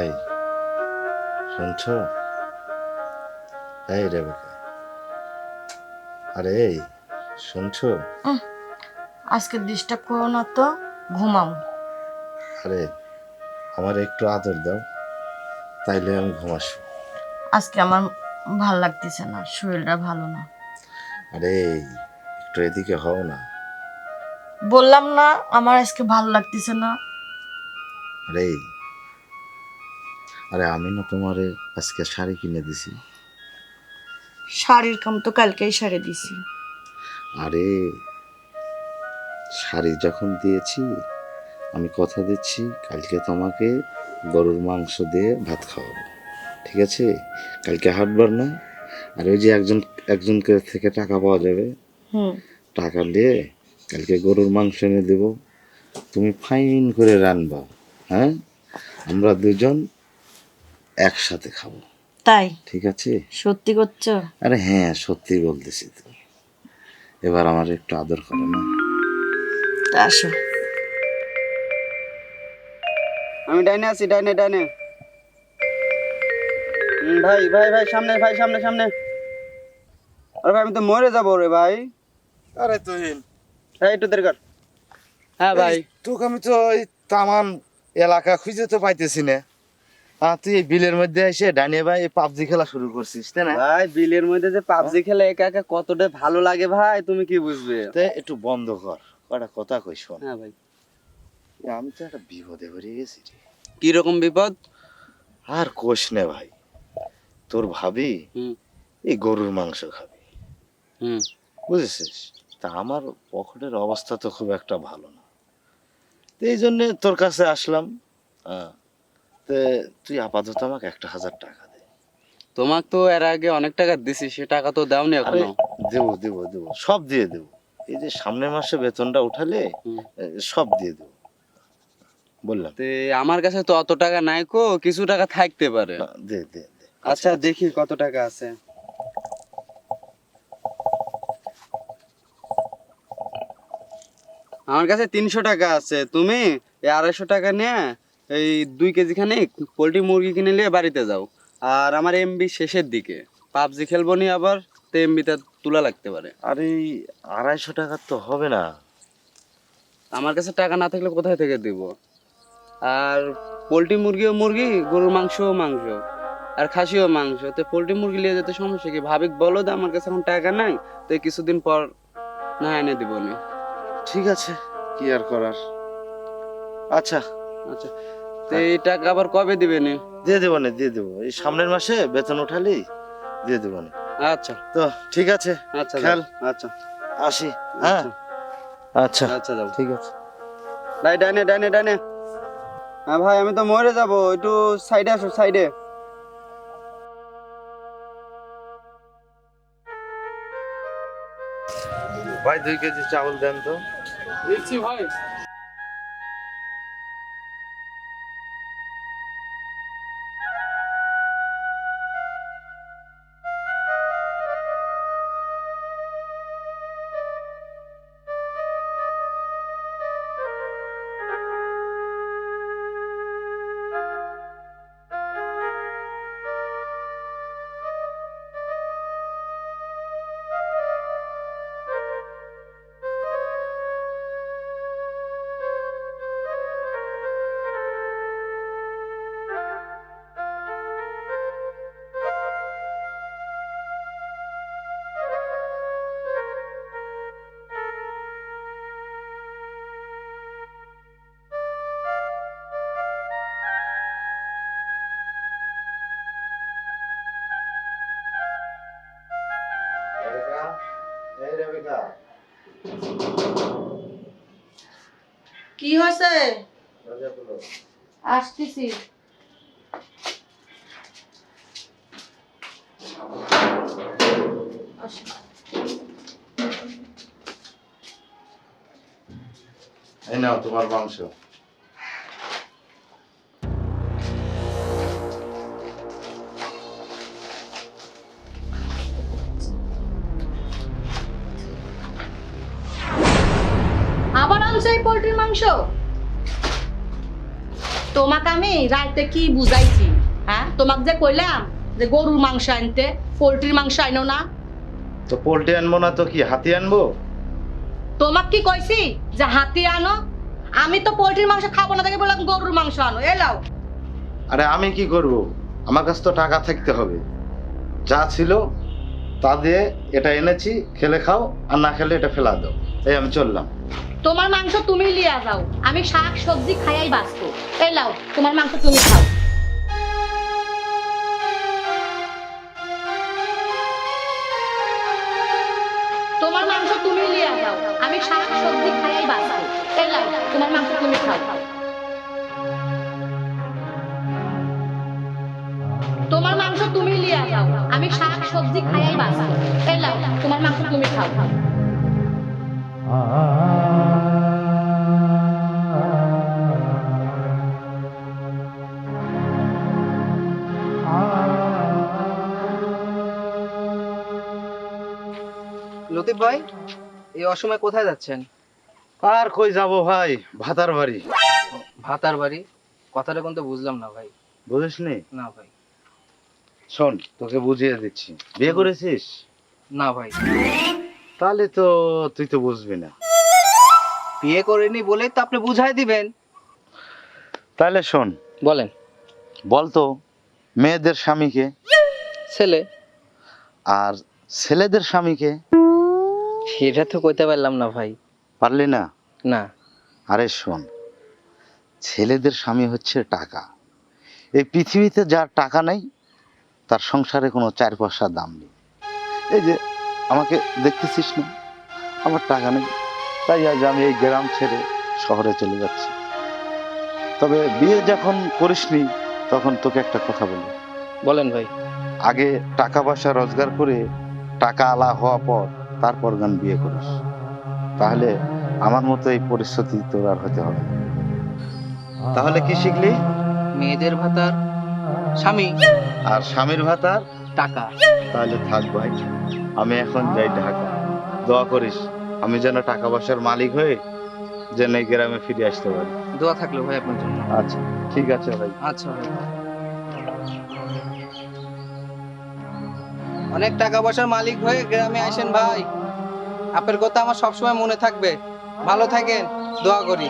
এই শুনছ? এই রেবেকা। আরে এই শুনছ? আজকে ডিস্টার্ব করো না তো ঘুমাও। আরে আমার একটু আদর দাও তাইলে আমি ঘুমাসো। আজকে আমার ভালো লাগতেছে না শরীরটা ভালো না। আরে একটু এদিকে হও না। বললাম না আমার আজকে ভালো লাগতেছে না। আরে আরে আমি না তোমারে আজকে শাড়ি কিনে দিছি। শাড়ির কাম তো কালকেই সারে দিছি। আরে শাড়ি যখন দিয়েছি আমি কথা দিচ্ছি কালকে তোমাকে গরুর মাংস দিয়ে ভাত খাওয়াবো। ঠিক আছে? কালকে হাটবার না আর ওই যে একজন একজনকে থেকে টাকা পাওয়া যাবে। হুম। টাকা দিয়ে কালকে গরুর মাংস এনে দেব। তুমি ফাইন করে রানবা হ্যাঁ? আমরা দুজন একসাথে খাব। তাই? ঠিক আছে? সত্যি করছ? আরে হ্যাঁ সত্যি বলতেছি তো এবার আমার একটু আদর করো না? আসো। আমি ডাইনে আছি ডাইনে ডাইনে। ভাই ভাই ভাই সামনে ভাই সামনে সামনে। আরে ভাই আমি তো মরে যাব রে ভাই। আরে তুহিন। হ্যাঁ একটু দেরি কর। হ্যাঁ ভাই। তোকে আমি তো এই তামান এলাকা খুঁজে তো পাইতেছি না। হ্যাঁ তুই বিলের মধ্যে এসে ডানিয়ে ভাই পাবজি খেলা শুরু করছিস তাই না? ভাই বিলের মধ্যে যে পাবজি খেলে একা একা কতটা ভালো লাগে ভাই তুমি কি বুঝবে? একটু বন্ধ কর কটা কথা কই শোন। হ্যাঁ ভাই। আমি তো একটা বিপদে গেছি রে। কি রকম বিপদ? আর কোষ নে ভাই। তোর ভাবি এই গরুর মাংস খাবে। হুম। বুঝেছিস? তা আমার পকেটের অবস্থা তো খুব একটা ভালো না। এই জন্যে তোর কাছে আসলাম হ্যাঁ তে তুই আপাতত আমাকে একটা হাজার টাকা দে। তোমাকে তো এর আগে অনেক টাকা দিছি সে টাকা তো দাওনি আরে দেবো দেবো দেবো সব দিয়ে দেবো। এই যে সামনের মাসে বেতনটা উঠালে সব দিয়ে দেবো। বললাম। তে আমার কাছে তো অত টাকা নাই কো কিছু টাকা থাকতে পারে। দে দে দে। আচ্ছা দেখি কত টাকা আছে। আমার কাছে তিনশো টাকা আছে। তুমি আড়াইশো টাকা নিয়ে এই দুই কেজি খানে পোলট্রি মুরগি কিনে নিয়ে বাড়িতে যাও। আর আমার এমবি শেষের দিকে। পাবজি খেলব নি আবার তো এমবিতে তোলা লাগতে পারে। আর এই আড়াইশো টাকার তো হবে না। আমার কাছে টাকা না থাকলে কোথায় থেকে দিব? আর পোলট্রি মুরগিও মুরগি গরুর মাংসও মাংস আর খাসিও মাংস। তো পোলট্রি মুরগি নিয়ে যেতে সমস্যা কি? ভাবিক বলো তো আমার কাছে এখন টাকা নাই তো কিছুদিন পর না এনে দিব নি। ঠিক আছে কি আর করার? আচ্ছা আচ্ছা তো এই টাকা আবার কবে দিবে নি? দিয়ে দেবো না দিয়ে দেবো। এই সামনের মাসে বেতন উঠালেই দিয়ে দেবো না। আচ্ছা। তো ঠিক আছে আচ্ছা খেল। যাও। আচ্ছা। আসি হ্যাঁ? আচ্ছা। আচ্ছা যাও। ঠিক আছে। ভাই ডাইনে ডাইনে ডাইনে হ্যাঁ ভাই আমি তো মরে যাব। একটু সাইডে আসো সাইডে। ভাই দুই কেজি চাউল দেন তো। দেখছি ভাই। কি হয়েছে? আসতেছি। এই নাও তোমার মাংস। মাংস তোমাকে আমি রাতে কি বুঝাইছি হ্যাঁ? তোমাকে যে কইলাম যে গরুর মাংস আনতে পোলট্রির মাংস আইনো না। তো পোল্ট্রি আনব না তো কি হাতি আনব? তোমাকে কি কইছি যে হাতি আনো? আমি তো পোলট্রির মাংস খাব না তাকে বললাম গরুর মাংস আনো। এলাও আরে আমি কি করব? আমার কাছে তো টাকা থাকতে হবে। যা ছিল তা দিয়ে এটা এনেছি খেলে খাও আর না খেলে এটা ফেলা দাও। এই, আমি চললাম। তোমার মাংস তুমি লিয়া যাও। আমি শাক, সবজি খাইয়াই বাঁচবো। এলাও তোমার মাংস তুমি খাও। তোমার মাংস তুমি লিয়া যাও। আমি শাক, সবজি খাইয়াই বাঁচবো। এলাও তোমার মাংস তুমি খাও। তোমার মাংস তুমি লিয়া যাও। আমি শাক, সবজি খাইয়াই বাঁচবো। এলাও তোমার মাংস তুমি খাও। লতিফ ভাই এই অসময়ে কোথায় যাচ্ছেন? আর কই যাব ভাই? ভাতার বাড়ি। ভাতার বাড়ি? কথাটা কিন্তু বুঝলাম না ভাই। বুঝিস নি না ভাই। শোন তোকে বুঝিয়ে দিচ্ছি। বিয়ে করেছিস? না ভাই। তাহলে তো তুই তো বুঝবি না। বিয়ে করিনি বলেই তো আপনি বুঝাই দিবেন। তাহলে শোন। বলেন। বলতো মেয়েদের স্বামীকে। ছেলে। আর ছেলেদের স্বামীকে। সেটা তো কইতে পারলাম না ভাই। পারলি না? না। আরে শোন ছেলেদের স্বামী হচ্ছে টাকা। এই পৃথিবীতে যার টাকা নেই তার সংসারে কোনো চার পয়সার দাম নেই। এই যে আমাকে দেখতেছিস না? আমার টাকা নেই। তাই আজ আমি এই গ্রাম ছেড়ে শহরে চলে যাচ্ছি। তবে বিয়ে যখন করিসনি তখন তোকে একটা কথা বলি। বলেন ভাই। আগে টাকা পয়সা রোজগার করে টাকা আলা হওয়া পর তারপর গান বিয়ে করিস। তাহলে আমার মতো এই পরিস্থিতি তোর আর হতে হবে তাহলে কি শিখলি? মেয়েদের ভাতার স্বামী। আর স্বামীর ভাতার টাকা। তাহলে থাক ভাই। আমি এখন যাই ঢাকা। দোয়া করিস আমি যেন টাকা পয়সার মালিক হয়ে যেন এই গ্রামে ফিরে আসতে পারি। দোয়া থাকল ভাই আপনার জন্য। আচ্ছা ঠিক আছে ভাই। আচ্ছা ভাই। অনেক টাকা পয়সার মালিক হয়ে গ্রামে আসেন ভাই। আপনার কথা আমার সবসময় মনে থাকবে। ভালো থাকেন দোয়া করি।